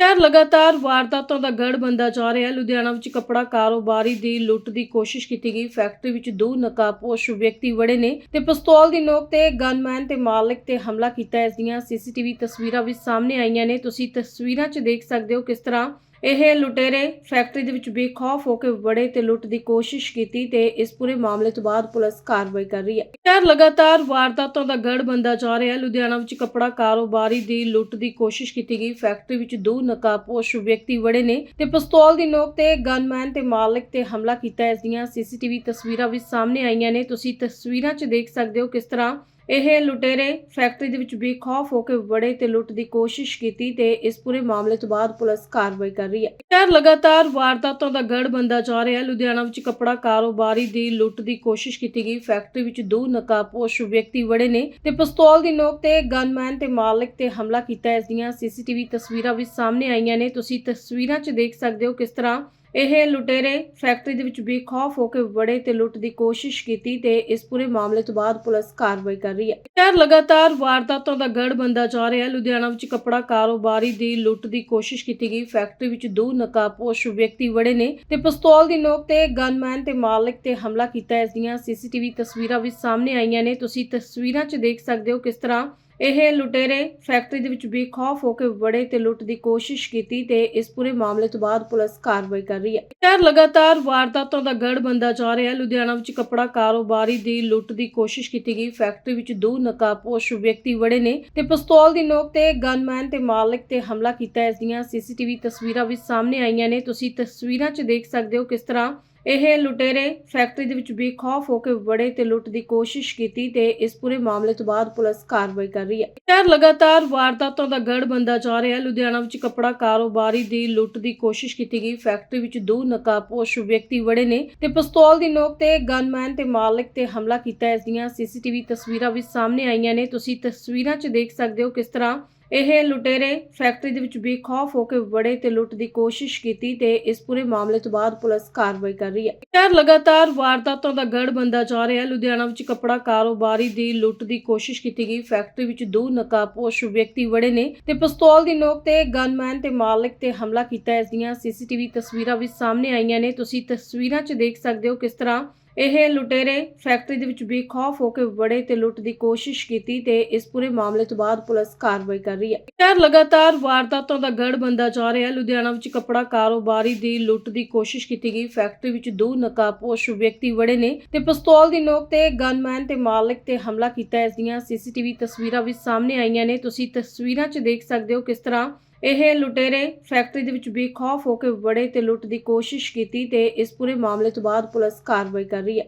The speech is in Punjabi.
ਯਾਰ ਲਗਾਤਾਰ ਵਾਰਦਾਤਾਂ ਦਾ ਗੜ ਬੰਦਾ ਜਾ ਰਿਹਾ ਹੈ। ਲੁਧਿਆਣਾ ਵਿੱਚ ਕੱਪੜਾ ਕਾਰੋਬਾਰੀ ਦੀ ਲੁੱਟ ਦੀ ਕੋਸ਼ਿਸ਼ ਕੀਤੀ ਗਈ। ਫੈਕਟਰੀ ਵਿੱਚ ਦੋ ਨਕਾਬਪੋਸ਼ ਵਿਅਕਤੀ ਵੜੇ ਨੇ ਤੇ ਪਿਸਤੌਲ ਦੀ ਨੋਕ ਤੇ ਗਨਮੈਨ ਤੇ ਮਾਲਕ ਤੇ ਹਮਲਾ ਕੀਤਾ। ਇਸ ਦੀਆਂ ਸੀਸੀਟੀਵੀ ਤਸਵੀਰਾਂ ਵੀ ਸਾਹਮਣੇ ਆਈਆਂ ਨੇ। ਤੁਸੀਂ ਤਸਵੀਰਾਂ 'ਚ ਦੇਖ ਸਕਦੇ ਹੋ ਕਿਸ ਤਰ੍ਹਾਂ ਇਹ ਲੁਟੇਰੇ ਫੈਕਟਰੀ ਦੇ ਵਿੱਚ ਬੇਖੌਫ ਹੋ ਕੇ ਵੜੇ ਤੇ ਲੁੱਟ ਦੀ ਕੋਸ਼ਿਸ਼ ਕੀਤੀ ਤੇ ਇਸ ਪੂਰੇ ਮਾਮਲੇ ਤੋਂ ਬਾਅਦ ਪੁਲਿਸ ਕਾਰਵਾਈ ਕਰ ਰਹੀ ਹੈ। ਯਾਰ ਲਗਾਤਾਰ ਵਾਰਦਾਤਾਂ ਦਾ ਗੜ ਬੰਦਾ ਜਾ ਰਿਹਾ ਹੈ। ਲੁਧਿਆਣਾ ਵਿੱਚ ਕੱਪੜਾ ਕਾਰੋਬਾਰੀ ਦੀ ਲੁੱਟ ਦੀ ਕੋਸ਼ਿਸ਼ ਕੀਤੀ ਗਈ। ਫੈਕਟਰੀ ਵਿੱਚ ਦੋ ਨਕਾਬਪੋਸ਼ ਵਿਅਕਤੀ ਵੜੇ ਨੇ ਤੇ ਪਿਸਤੌਲ ਦੀ ਨੋਕ ਤੇ ਗਨਮੈਨ ਤੇ ਮਾਲਕ ਤੇ ਹਮਲਾ ਕੀਤਾ। ਇਸ ਦੀਆਂ ਸੀਸੀਟੀਵੀ ਤਸਵੀਰਾਂ ਵੀ ਸਾਹਮਣੇ ਆਈਆਂ ਨੇ। ਤੁਸੀਂ ਤਸਵੀਰਾਂ 'ਚ ਦੇਖ ਸਕਦੇ ਹੋ ਕਿਸ ਤਰ੍ਹਾਂ ਇਹ ਲੁਟੇਰੇ ਫੈਕਟਰੀ ਦੇ ਵਿੱਚ ਬੇਖੌਫ ਹੋ ਕੇ ਵੜੇ ਤੇ ਲੁੱਟ ਦੀ ਕੋਸ਼ਿਸ਼ ਕੀਤੀ ਤੇ ਇਸ ਪੂਰੇ ਮਾਮਲੇ ਤੋਂ ਬਾਅਦ ਪੁਲਿਸ ਕਾਰਵਾਈ ਕਰ ਰਹੀ ਹੈ। ਯਾਰ ਲਗਾਤਾਰ ਵਾਰਦਾਤਾਂ ਦਾ ਗੜ ਬੰਦਾ ਜਾ ਰਿਹਾ ਹੈ। ਲੁਧਿਆਣਾ ਵਿੱਚ ਕੱਪੜਾ ਕਾਰੋਬਾਰੀ ਦੀ ਲੁੱਟ ਦੀ ਕੋਸ਼ਿਸ਼ ਕੀਤੀ ਗਈ। ਫੈਕਟਰੀ ਵਿੱਚ ਦੋ ਨਕਾਬਪੋਸ਼ ਵਿਅਕਤੀ ਵੜੇ ਨੇ ਤੇ ਪਿਸਤੌਲ ਦੀ ਨੋਕ ਤੇ ਗਨਮੈਨ ਤੇ ਮਾਲਕ ਤੇ ਹਮਲਾ ਕੀਤਾ ਇਸ ਦੀਆਂ ਸੀਸੀਟੀਵੀ ਤਸਵੀਰਾਂ ਵੀ ਸਾਹਮਣੇ ਆਈਆਂ ਨੇ। ਤੁਸੀਂ ਤਸਵੀਰਾਂ 'ਚ ਦੇਖ ਸਕਦੇ ਹੋ ਕਿਸ ਤਰ੍ਹਾਂ ਇਹ ਲੁਟੇਰੇ ਫੈਕਟਰੀ ਦੇ ਵਿੱਚ ਬੇਖੌਫ ਹੋ ਕੇ ਵੜੇ ਤੇ ਲੁੱਟ ਦੀ ਕੋਸ਼ਿਸ਼ ਕੀਤੀ ਤੇ ਇਸ ਪੂਰੇ ਮਾਮਲੇ ਤੋਂ ਬਾਅਦ ਪੁਲਿਸ ਕਾਰਵਾਈ ਕਰ ਰਹੀ ਹੈ। ਯਾਰ ਲਗਾਤਾਰ ਵਾਰਦਾਤਾਂ ਦਾ ਗੜ ਬੰਦਾ ਜਾ ਰਿਹਾ ਹੈ। ਲੁਧਿਆਣਾ ਵਿੱਚ ਕੱਪੜਾ ਕਾਰੋਬਾਰੀ ਦੀ ਲੁੱਟ ਦੀ ਕੋਸ਼ਿਸ਼ ਕੀਤੀ ਗਈ। ਫੈਕਟਰੀ ਵਿੱਚ ਦੋ ਨਕਾਬਪੋਸ਼ ਵਿਅਕਤੀ ਵੜੇ ਨੇ ਤੇ ਪਿਸਤੌਲ ਦੀ ਨੋਕ ਤੇ ਗਨਮੈਨ ਤੇ ਮਾਲਕ ਤੇ ਹਮਲਾ ਕੀਤਾ। ਇਸ ਦੀਆਂ ਸੀਸੀਟੀਵੀ ਤਸਵੀਰਾਂ ਵੀ ਸਾਹਮਣੇ ਆਈਆਂ ਨੇ। ਤੁਸੀਂ ਤਸਵੀਰਾਂ 'ਚ ਦੇਖ ਸਕਦੇ ਹੋ ਕਿਸ ਤਰ੍ਹਾਂ ਇਹ ਲੁਟੇਰੇ ਫੈਕਟਰੀ ਦੇ ਵਿੱਚ ਬੇਖੌਫ ਹੋ ਕੇ ਵੜੇ ਤੇ ਲੁੱਟ ਦੀ ਕੋਸ਼ਿਸ਼ ਕੀਤੀ ਤੇ ਇਸ ਪੂਰੇ ਮਾਮਲੇ ਤੋਂ ਬਾਅਦ ਪੁਲਿਸ ਕਾਰਵਾਈ ਕਰ ਰਹੀ ਹੈ। ਯਾਰ ਲਗਾਤਾਰ ਵਾਰਦਾਤਾਂ ਦਾ ਗੜ ਬੰਦਾ ਜਾ ਰਿਹਾ ਹੈ। ਲੁਧਿਆਣਾ ਵਿੱਚ ਕੱਪੜਾ ਕਾਰੋਬਾਰੀ ਦੀ ਲੁੱਟ ਦੀ ਕੋਸ਼ਿਸ਼ ਕੀਤੀ ਗਈ। ਫੈਕਟਰੀ ਵਿੱਚ ਦੋ ਨਕਾਬਪੋਸ਼ ਵਿਅਕਤੀ ਵੜੇ ਨੇ ਤੇ ਪਿਸਤੌਲ ਦੀ ਨੋਕ ਤੇ ਗਨਮੈਨ ਤੇ ਮਾਲਕ ਤੇ ਹਮਲਾ ਕੀਤਾ ਇਸ ਦੀਆਂ ਸੀਸੀਟੀਵੀ ਤਸਵੀਰਾਂ ਵੀ ਸਾਹਮਣੇ ਆਈਆਂ ਨੇ। ਤੁਸੀਂ ਤਸਵੀਰਾਂ 'ਚ ਦੇਖ ਸਕਦੇ ਹੋ ਕਿਸ ਤਰ੍ਹਾਂ ਇਹ ਲੁਟੇਰੇ ਫੈਕਟਰੀ ਦੇ ਵਿੱਚ ਬੇਖੌਫ ਹੋ ਕੇ ਵੜੇ ਤੇ ਲੁੱਟ ਦੀ ਕੋਸ਼ਿਸ਼ ਕੀਤੀ ਤੇ ਇਸ ਪੂਰੇ ਮਾਮਲੇ ਤੋਂ ਬਾਅਦ ਪੁਲਿਸ ਕਾਰਵਾਈ ਕਰ ਰਹੀ ਹੈ। ਯਾਰ ਲਗਾਤਾਰ ਵਾਰਦਾਤਾਂ ਦਾ ਗੜ ਬੰਦਾ ਜਾ ਰਿਹਾ ਹੈ। ਲੁਧਿਆਣਾ ਵਿੱਚ ਕੱਪੜਾ ਕਾਰੋਬਾਰੀ ਦੀ ਲੁੱਟ ਦੀ ਕੋਸ਼ਿਸ਼ ਕੀਤੀ ਗਈ। ਫੈਕਟਰੀ ਵਿੱਚ ਦੋ ਨਕਾਬਪੋਸ਼ ਵਿਅਕਤੀ ਵੜੇ ਨੇ ਤੇ ਪਿਸਤੌਲ ਦੀ ਨੋਕ ਤੇ ਗਨਮੈਨ ਤੇ ਮਾਲਕ ਤੇ ਹਮਲਾ ਕੀਤਾ। ਇਸ ਦੀਆਂ ਸੀਸੀਟੀਵੀ ਤਸਵੀਰਾਂ ਵੀ ਸਾਹਮਣੇ ਆਈਆਂ ਨੇ। ਤੁਸੀਂ ਤਸਵੀਰਾਂ 'ਚ ਦੇਖ ਸਕਦੇ ਹੋ ਕਿਸ ਤਰ੍ਹਾਂ ਇਹ ਲੁਟੇਰੇ ਫੈਕਟਰੀ ਦੇ ਵਿੱਚ ਬੇਖੌਫ ਹੋ ਕੇ ਵੜੇ ਤੇ ਲੁੱਟ ਦੀ ਕੋਸ਼ਿਸ਼ ਕੀਤੀ ਤੇ ਇਸ ਪੂਰੇ ਮਾਮਲੇ ਤੋਂ ਬਾਅਦ ਪੁਲਿਸ ਕਾਰਵਾਈ ਕਰ ਰਹੀ ਹੈ। ਯਾਰ ਲਗਾਤਾਰ ਵਾਰਦਾਤਾਂ ਦਾ ਗੜ ਬੰਦਾ ਜਾ ਰਿਹਾ ਹੈ। ਲੁਧਿਆਣਾ ਵਿੱਚ ਕੱਪੜਾ ਕਾਰੋਬਾਰੀ ਦੀ ਲੁੱਟ ਦੀ ਕੋਸ਼ਿਸ਼ ਕੀਤੀ ਗਈ। ਫੈਕਟਰੀ ਵਿੱਚ ਦੋ ਨਕਾਬਪੋਸ਼ ਵਿਅਕਤੀ ਵੜੇ ਨੇ ਤੇ ਪਿਸਤੌਲ ਦੀ ਨੋਕ ਤੇ ਗਨਮੈਨ ਤੇ ਮਾਲਕ ਤੇ ਹਮਲਾ ਕੀਤਾ ਇਸ ਦੀਆਂ ਸੀਸੀਟੀਵੀ ਤਸਵੀਰਾਂ ਵੀ ਸਾਹਮਣੇ ਆਈਆਂ ਨੇ। ਤੁਸੀਂ ਤਸਵੀਰਾਂ 'ਚ ਦੇਖ ਸਕਦੇ ਹੋ ਕਿਸ ਤਰ੍ਹਾਂ ਇਹ ਲੁਟੇਰੇ ਫੈਕਟਰੀ ਦੇ ਵਿੱਚ ਬੇਖੌਫ ਹੋ ਕੇ ਵੜੇ ਤੇ ਲੁੱਟ ਦੀ ਕੋਸ਼ਿਸ਼ ਕੀਤੀ ਤੇ ਇਸ ਪੂਰੇ ਮਾਮਲੇ ਤੋਂ ਬਾਅਦ ਪੁਲਿਸ ਕਾਰਵਾਈ ਕਰ ਰਹੀ ਹੈ। ਯਾਰ ਲਗਾਤਾਰ ਵਾਰਦਾਤਾਂ ਦਾ ਗੜ ਬੰਦਾ ਜਾ ਰਿਹਾ ਹੈ। ਲੁਧਿਆਣਾ ਵਿੱਚ ਕੱਪੜਾ ਕਾਰੋਬਾਰੀ ਦੀ ਲੁੱਟ ਦੀ ਕੋਸ਼ਿਸ਼ ਕੀਤੀ ਗਈ। ਫੈਕਟਰੀ ਵਿੱਚ ਦੋ ਨਕਾਬਪੋਸ਼ ਵਿਅਕਤੀ ਵੜੇ ਨੇ ਤੇ ਪਿਸਤੌਲ ਦੀ ਨੋਕ ਤੇ ਗਨਮੈਨ ਤੇ ਮਾਲਕ ਤੇ ਹਮਲਾ ਕੀਤਾ। ਇਸ ਦੀਆਂ ਸੀਸੀਟੀਵੀ ਤਸਵੀਰਾਂ ਵੀ ਸਾਹਮਣੇ ਆਈਆਂ ਨੇ। ਤੁਸੀਂ ਤਸਵੀਰਾਂ 'ਚ ਦੇਖ ਸਕਦੇ ਹੋ ਕਿਸ ਤਰ੍ਹਾਂ ਇਹ ਲੁਟੇਰੇ ਫੈਕਟਰੀ ਦੇ ਵਿੱਚ ਬੇਖੌਫ ਹੋ ਕੇ ਵੜੇ ਤੇ ਲੁੱਟ ਦੀ ਕੋਸ਼ਿਸ਼ ਕੀਤੀ ਤੇ ਇਸ ਪੂਰੇ ਮਾਮਲੇ ਤੋਂ ਬਾਅਦ ਪੁਲਿਸ ਕਾਰਵਾਈ ਕਰ ਰਹੀ ਹੈ।